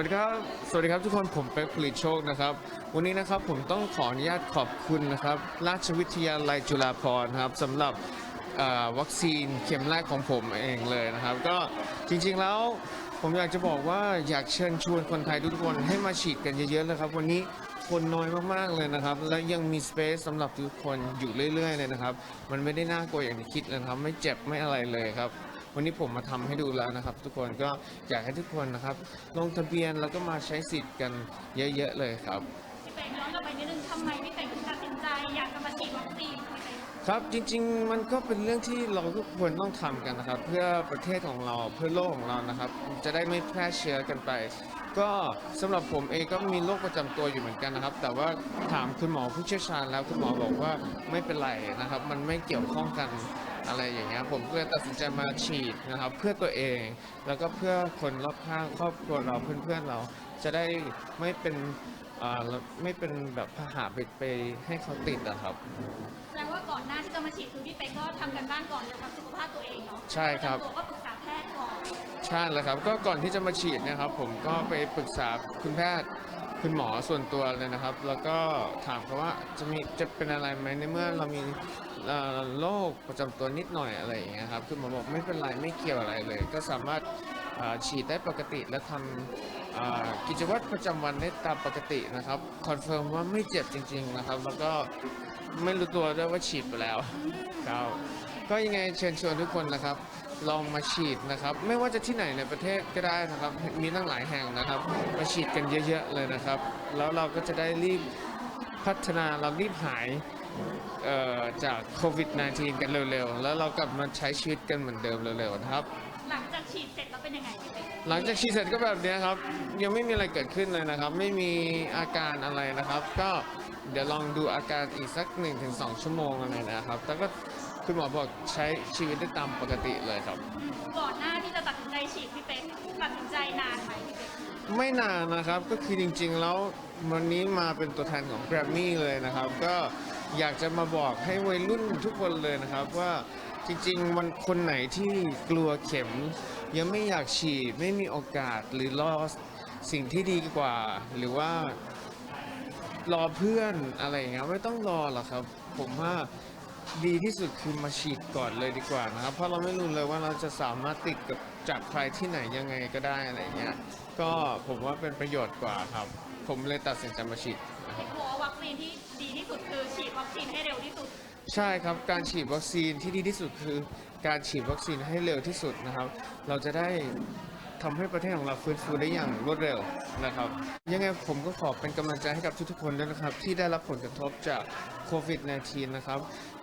วัสดีครับ สวัสดีครับทุกคน ผมเป็กผลิตโชคนะครับ วันนี้นะครับผมต้องขออนุญาตขอบคุณนะครับ ราชวิทยาลัยจุฬาภรณ์ครับสำหรับวัคซีนเข็มแรกของผมเองเลยนะครับ ก็จริงๆแล้วผมอยากจะบอกว่าอยากเชิญชวนคนไทยทุกคนให้มาฉีดกันเยอะๆเลยครับ วันนี้คนน้อยมากๆเลยนะครับ และยังมีสเปซสำหรับทุกคนอยู่เรื่อยๆเลยนะครับ มันไม่ได้น่ากลัวอย่างที่คิดเลยครับ ไม่เจ็บไม่อะไรเลยครับ วันนี้ผมมาทำให้ดูแล้วนะครับ ทุกคนก็อยากให้ทุกคนนะครับ ลงทะเบียนแล้วก็มาใช้สิทธิ์กันเยอะๆเลยครับพี่เป็กย้อนกลับไปนิดนึงทำไมพี่เป็กถึงตัดสินใจอยากจะมาฉีดวัคซีนพี่เป็กครับจริงๆมันก็เป็นเรื่องที่เราทุกคนต้องทำกันนะครับ เพื่อประเทศของเราเพื่อโลกของเรานะครับ จะได้ไม่แพร่เชื้อกันไป ก็สำหรับผมเองก็มีโรคประจำตัวอยู่เหมือนกันนะครับ แต่ว่าถามคุณหมอผู้เชี่ยวชาญแล้วคุณหมอบอกว่าไม่เป็นไรนะครับ มันไม่เกี่ยวข้องกัน อะไรอย่างเงี้ยผมก็เลยตัดสินใจมาฉีดนะครับ เพื่อตัวเอง แล้วก็เพื่อคนรอบข้างครอบครัวเราเพื่อนๆเราจะได้ไม่เป็นอ่าไม่เป็นแบบพาหะไปไปให้เขาติดนะครับ แสดงว่าก่อนหน้าที่จะมาฉีดคือพี่เป็กก็ทำกันบ้านก่อนเกี่ยวกับสุขภาพตัวเองเนาะใช่ครับ ตัวก็ปรึกษาแพทย์ก่อน ใช่แล้วครับ ก็ก่อนที่จะมาฉีดเนะครับ ผมก็ไปปรึกษาคุณแพทย์ คุณหมอส่วนตัวเลยนะครับ แล้วก็ถามเขาว่าจะมีจะเป็นอะไรไหมในเมื่อเรามีเอ่อโรคประจำตัวนิดหน่อยอะไรอย่างเงี้ยครับคุณหมอบอกไม่เป็นไรไม่เกี่ยวอะไรเลย ก็สามารถอ่าฉีดได้ปกติและทำอ่ากิจวัตรประจำวันได้ตามปกตินะครับคอนเฟิร์มว่าไม่เจ็บจริง ๆนะครับ แล้วก็ไม่รู้ตัวด้วยว่าฉีดไปแล้วครับ ก็ยังไงเชิญชวนทุกคนนะครับ ลองมาฉีดนะครับ ไม่ว่าจะที่ไหนในประเทศก็ได้นะครับ มีตั้งหลายแห่งนะครับ มาฉีดกันเยอะๆเลยนะครับ แล้วเราก็จะได้รีบพัฒนาเรารีบหายเอ่อจากโควิด -19 กันเร็วๆ แล้วเรากลับมาใช้ชีวิตกันเหมือนเดิมเร็วๆนะครับ หลังจากฉีดเสร็จแล้วเป็นยังไงพี่เป็กหลังจากฉีดเสร็จก็แบบเนี้ยครับ ยังไม่มีอะไรเกิดขึ้นเลยนะครับ ไม่มีอาการอะไรนะครับ ก็เดี๋ยวลองดูอาการอีกสัก 1-2 ชั่วโมงอะไรนะครับแล้วก็ คุณหมอบอกใช้ชีวิตได้ตามปกติเลยครับ ก่อนหน้าที่จะตัดสินใจฉีดพี่เป็กตัดสินใจนานไหมพี่เป็กไม่นานนะครับก็คือจริงๆแล้ววันนี้มาเป็นตัวแทนของ Grammy เลยนะครับ ก็อยากจะมาบอกให้วัยรุ่นทุกคนเลยนะครับว่าจริงๆมันคนไหนที่กลัวเข็ม ยังไม่อยากฉีดไม่มีโอกาสหรือรอสิ่งที่ดีกว่า หรือว่ารอเพื่อนอะไรอย่างเงี้ยไม่ต้องรอหรอกครับ ผมว่า ดีที่สุดคือมาฉีดก่อนเลยดีกว่านะครับ เพราะเราไม่รู้เลยว่าเราจะสามารถติดกับจากใครที่ไหนยังไงก็ได้อะไรอย่างเงี้ย ก็ผมว่าเป็นประโยชน์กว่าครับ ผมเลยตัดสินใจมาฉีดนะครับเห็นบอกว่าวัคซีนที่ดีที่สุดคือฉีดวัคซีนให้เร็วที่สุด ใช่ครับ การฉีดวัคซีนที่ดีที่สุดคือ การฉีดวัคซีนให้เร็วที่สุดนะครับ เราจะได้ ทำให้ประเทศของเราฟื้นฟูได้อย่างรวดเร็วนะครับ ยังไงผมก็ขอเป็นกำลังใจให้กับทุกๆคนด้วยนะครับ ที่ได้รับผลกระทบจากโควิด -19 นะครับ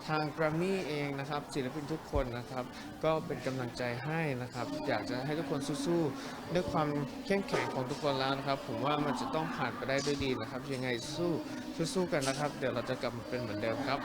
ทาง g r a m m y เองนะครับศิลปินทุกคนนะครับ ก็เป็นกำลังใจให้นะครับ อยากจะให้ทุกคนสู้ๆด้วยความเข้มแข็งของทุกคนแล้วนะครับ ผมว่ามันจะต้องผ่านไปได้ด้วยดีนะครับ ยังไงสู้สู้ๆกันนะครับ เดี๋ยวเราจะกลับมาเป็นเหมือนเดิมครับ